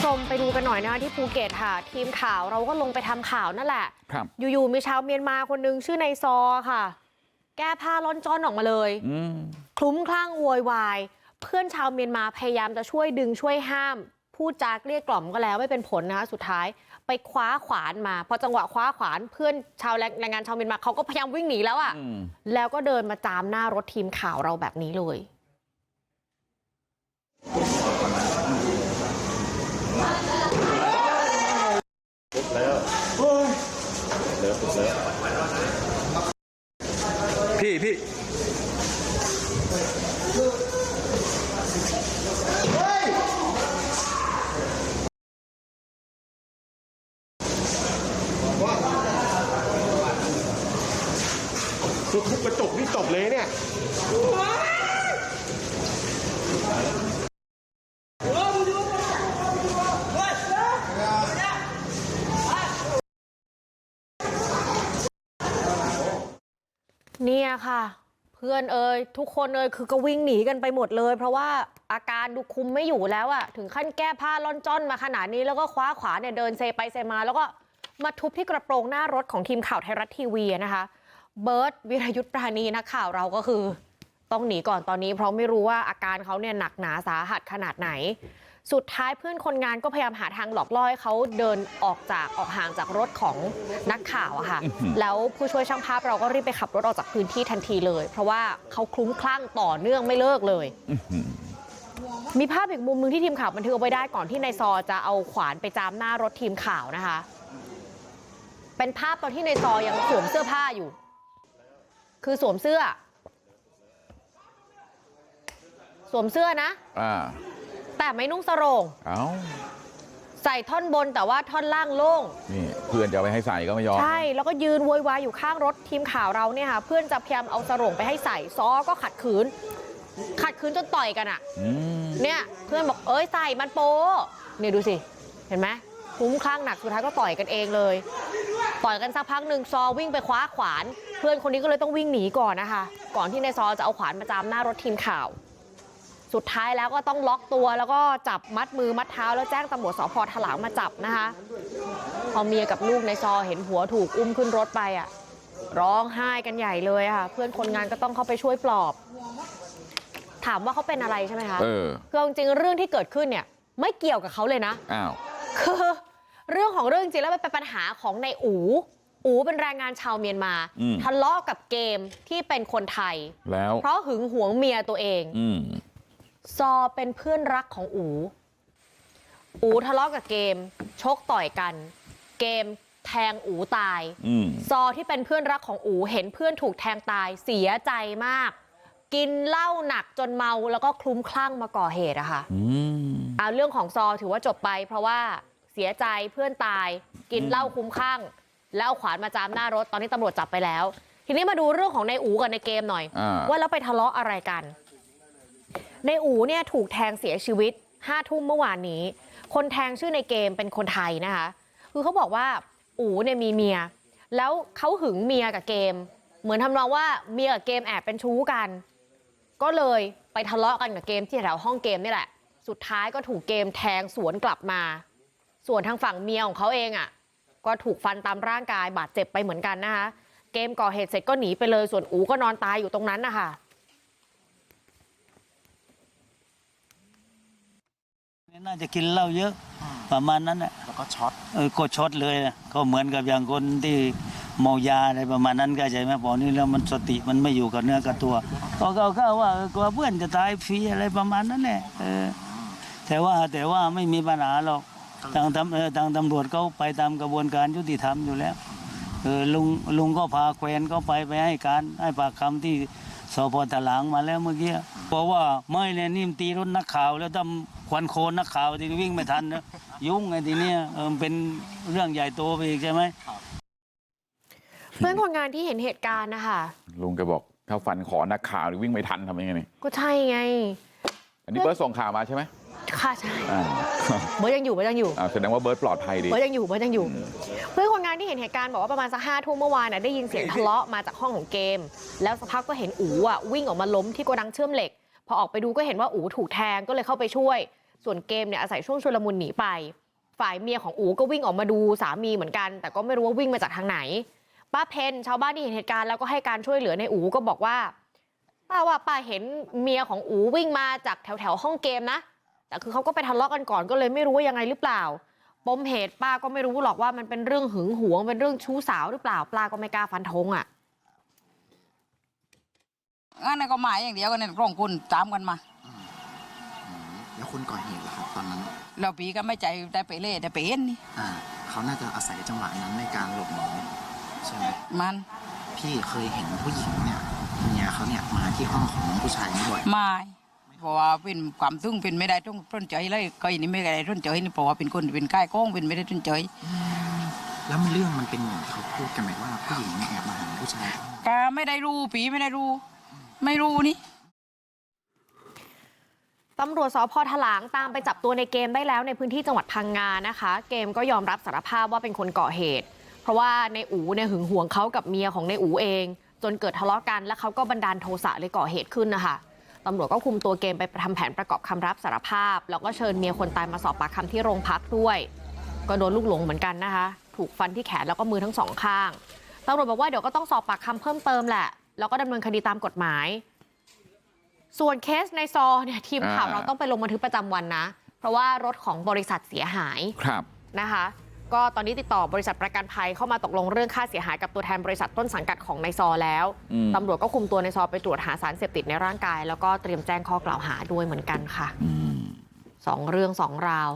ผู้ชมไปดูกันหน่อยนะคะที่ภูเก็ตค่ะ ทีมข่าวเราก็ลงไปทำข่าวนั่นแหละครับอยู่ๆมีชาวเมียนมาคนหนึงชื่อนายซอค่ะ แก้ผ้าล้อนจ้อนออกมาเลยอืมคลุ้มคลั่งโวยวาย เพื่อนชาวเมียนมาพยายามจะช่วยดึงช่วยห้ามพูดจาเกลี้ยกล่อมก็แล้วไม่เป็นผลนะคะสุดท้ายไปคว้าขวานมาพอจังหวะคว้าขวานเพื่อนชาวแรงแรงงานชาวเมียนมาเขาก็พยายามวิ่งหนีแล้วอะอืมแล้วก็เดินมาจามหน้ารถทีมข่าวเราแบบนี้เลย พี่พี่ คือทุบกระจกนี่จบเลยเนี่ยเนี่ยค่ะ เพื่อนเอ่ยทุกคนเอ่ยคือก็วิ่งหนีกันไปหมดเลยเพราะว่าอาการดูคุมไม่อยู่แล้วอะถึงขั้นแก้ผ้าล่อนจ้อนมาขนาดนี้แล้วก็คว้าขวาเนี่ยเดินเซไปเซมา แล้วก็มาทุบที่กระโปรงหน้ารถของทีมข่าวไทยรัฐทีวีนะคะเบิร์ตวิรยุทธ์ปราณีนักข่าวเราก็คือ ต้องหนีก่อนตอนนี้เพราะไม่รู้ว่าอาการเขาเนี่ยหนักหนาสาหัสขนาดไหน สุดท้ายเพื่อนคนงานก็พยายามหาทางหลอกล่อให้เขาเดินออกจากออกห่างจากรถของนักข่าวอะค่ะแล้วผู้ช่วยช่างภาพเราก็รีบไปขับรถออกจากพื้นที่ทันทีเลย เพราะว่าเขาคลุ้มคลั่งต่อเนื่องไม่เลิกเลย มีภาพอีกมุมหนึ่งที่ทีมข่าวบันทึกเอาไว้ได้ก่อนที่นายซอจะเอาขวานไปจามหน้ารถทีมข่าวนะคะ เป็นภาพตอนที่นายซอยังสวมเสื้อผ้าอยู่ คือสวมเสื้อ สวมเสื้อนะอ่า แต่ไม่นุ่งสโรงเอ้าใส่ท่อนบนแต่ว่าท่อนล่างโล่งนี่เพื่อนจะเอาไปให้ใส่ก็ไม่ยอมใช่แล้วก็ยืนโวยวายอยู่ข้างรถทีมข่าวเราเนี่ยค่ะเพื่อนจะพยายามเอาสโรงไปให้ใส่ซอก็ขัดขืน ขัดขืนจนต่อยกันอะอืมเนี่ยเพื่อนบอกเอ้ยใส่มันโปเนี่ยดูสิเห็นไหมคลุ้มคลั่งหนักสุดท้ายก็ต่อยกันเองเลย ต่อยกันสักพักหนึ่งซอวิ่งไปคว้าขวาน เพื่อนคนนี้ก็เลยต้องวิ่งหนีก่อนนะคะ ก่อนที่นายซอจะเอาขวานมาจามหน้ารถทีมข่าว สุดท้ายแล้วก็ต้องล็อกตัวแล้วก็จับมัดมือมัดเท้าแล้วแจ้งตำรวจสพถลางมาจับนะคะพอเมียกับลูกในซอเห็นผัวถูกอุ้มขึ้นรถไปอะร้องไห้กันใหญ่เลยอะค่ะ เพื่อนคนงานก็ต้องเข้าไปช่วยปลอบ ถามว่าเขาเป็นอะไรใช่ไหมคะเออคือเอาจริงๆเรื่องที่เกิดขึ้นเนี่ย ไม่เกี่ยวกับเขาเลยนะอ้าวคือเรื่องของเรื่องจริงๆแล้วมันเป็นปัญหาของในอูอูเป็นแรงงานชาวเมียนมาอืมทะเลาะกับเกมที่เป็นคนไทยแล้วเพราะหึงหวงเมียตัวเองอืม ซอเป็นเพื่อนรักของอูอูทะเลาะกับเกมชกต่อยกัน เกมแทงอูตายอืมซอที่เป็นเพื่อนรักของอูเห็นเพื่อนถูกแทงตายเสียใจมาก กินเหล้าหนักจนเมาแล้วก็คลุ้มคลั่งมาก่อเหตุอะค่ะอืมเอาเรื่องของซอถือว่าจบไป เพราะว่าเสียใจเพื่อนตาย กินเหล้าคลุ้มคลั่ง แล้วเอาขวานมาจามหน้ารถตอนนี้ตำรวจจับไปแล้ว ทีนี้มาดูเรื่องของในอูกับในเกมหน่อยอ่าว่าแล้วไปทะเลาะอะไรกัน ในอู๋เนี่ยถูกแทงเสียชีวิตห้าทุ่มเมื่อวานนี้ คนแทงชื่อในเกมเป็นคนไทยนะคะ คือเขาบอกว่าอู๋เนี่ยมีเมีย แล้วเขาหึงเมียกับเกม เหมือนทำนองว่าเมียกับเกมแอบเป็นชู้กัน ก็เลยไปทะเลาะกันกับเกมที่แถวห้องเกมนี่แหละ สุดท้ายก็ถูกเกมแทงสวนกลับมา ส่วนทางฝั่งเมียของเขาเองอะ ก็ถูกฟันตามร่างกายบาดเจ็บไปเหมือนกันนะคะ เกมก่อเหตุเสร็จก็หนีไปเลย ส่วนอูก็นอนตายอยู่ตรงนั้นนะคะ น่าจะกินเหล้าเยอะประมาณนั้นแหละแล้วก็ช็อตเออก็ช็อตเลยนะก็เหมือนกับอย่างคนที่เมายาอะไรประมาณนั้นก็ใจไหมพอนี่แล้วมันสติมันไม่อยู่กับเนื้อกับตัวก็ก็ก็ว่าเออกลัวเพื่อนจะตายฟรีอะไรประมาณนั้นแหละเออแต่ว่าแต่ว่าไม่มีปัญหาหรอกทางตำเออทางตำรวจเขาไปตามกระบวนการยุติธรรมอยู่แล้วเออลุงลุงก็พาแควนก็ไปไปให้การให้ปากคำที่สพถลางมาแล้วเมื่อกี้ บอกว่าไม่เนี่ยนิ่มตีรถนักข่าวแล้วทำควันโคนนักข่าวที่วิ่งไม่ทันนะยุ่งไงทีเนี้ยเออมันเป็นเรื่องใหญ่โตไปอีกใช่ไหมเพื่อนคนงานที่เห็นเหตุการณ์นะคะลุงแกบอกถ้าฟันขอนักข่าวหรือวิ่งไม่ทันทำยังไงนี่ก็ใช่ไง อันนี้เบิร์ตส่งข่าวมาใช่ไหมค่ะใช่อ่าเบิร์ตยังอยู่เบิร์ตยังอยู่อ่าแสดงว่าเบิร์ตปลอดภัยดีเบิร์ตยังอยู่เบิร์ตยังอยู่เพื่อนคนงานที่ เห็นเหตุการณ์บอกว่าประมาณสักห้าทุ่มเมื่อวานน่ะได้ยินเสียงทะเลาะมาจากห้องของเกม แล้วสักพักก็เห็นอูอะวิ่งออกมาล้มที่โกดังเชื่อมเหล็ก พอออกไปดูก็เห็นว่าอูถูกแทงก็เลยเข้าไปช่วย ส่วนเกมเนี่ยอาศัยช่วงชุลมุนหนีไป ฝ่ายเมียของอูก็วิ่งออกมาดูสามีเหมือนกัน แต่ก็ไม่รู้ว่าวิ่งมาจากทางไหน ป้าเพนชาวบ้านที่เห็นเหตุการณ์แล้วก็ให้การช่วยเหลือในอูก็บอกว่าป้าว่าป้าเห็นเมียของอูวิ่งมาจากแถวแถวห้องเกมนะ แต่คือเขาก็ไปทะเลาะกันก่อนก็เลยไม่รู้ว่ายังไงหรือเปล่า ปมเหตุป้าก็ไม่รู้หรอกว่ามันเป็นเรื่องหึงหวงเป็นเรื่องชู้สาวหรือเปล่าป้าก็ไม่กล้าฟันธงอะงั้นนก็หมายอย่างเดียวกันเนี่ยกล้องคุณตามกันมา แล้วคนก่อเหตุล่ะครับตอนนั้นแล้วปีก็ไม่ใจได้ไปเล่แต่ไปเห็นนี่อ่าเขาน่าจะอาศัยจังหวะนั้นในการหลบหนีใช่ไหมมันพี่เคยเห็นผู้หญิงเนี่ยเมียเขาเนี่ยมาที่ห้องของผู้ชายนี่บ่อยไม่ เพราะว่าเป็นความตึงเป็นไม่ได้ต้องต้นใจเลยก็อันนี้ไม่ได้ต้นใจนี่เพราะว่าเป็นคนเป็นใกล้ก้องเป็นไม่ได้ต้นใจแล้วมันเรื่องมันเป็นอย่างที่เขาพูดกันไหมว่าผู้หญิงเนี่ยแอบมาหาผู้ชายก็ไม่ได้รู้ปีไม่ได้รู้ ไม่รู้นี่ตำรวจสพถลางตามไปจับตัวในเกมได้แล้วในพื้นที่จังหวัดพังงานะคะ เกมก็ยอมรับสารภาพว่าเป็นคนก่อเหตุ เพราะว่าในอูเนี่ยหึงหวงเขากับเมียของในอูเอง จนเกิดทะเลาะกัน แล้วเขาก็บันดาลโทสะเลยก่อเหตุขึ้นนะคะ ตำรวจก็คุมตัวเกมไปทำแผนประกอบคำรับสารภาพ แล้วก็เชิญเมียคนตายมาสอบปากคำที่โรงพักด้วย ก็โดนลูกหลงเหมือนกันนะคะ ถูกฟันที่แขนแล้วก็มือทั้งสองข้างตำรวจบอกว่าเดี๋ยวก็ต้องสอบปากคำเพิ่มเติมแหละ แล้วก็ดำเนินคดีตามกฎหมาย ส่วนเคสในซอเนี่ยทีมข่าวอ่าเราต้องไปลงบันทึกประจำวันนะ เพราะว่ารถของบริษัทเสียหายครับนะคะ ก็ตอนนี้ติดต่อบริษัทประกันภัยเข้ามาตกลงเรื่องค่าเสียหายกับตัวแทนบริษัทต้นสังกัดของนายซอแล้วอืมตำรวจก็คุมตัวในายซอไปตรวจหาสารเสพติดในร่างกาย แล้วก็เตรียมแจ้งข้อกล่าวหาด้วยเหมือนกันค่ะอืมสองเรื่องสองราว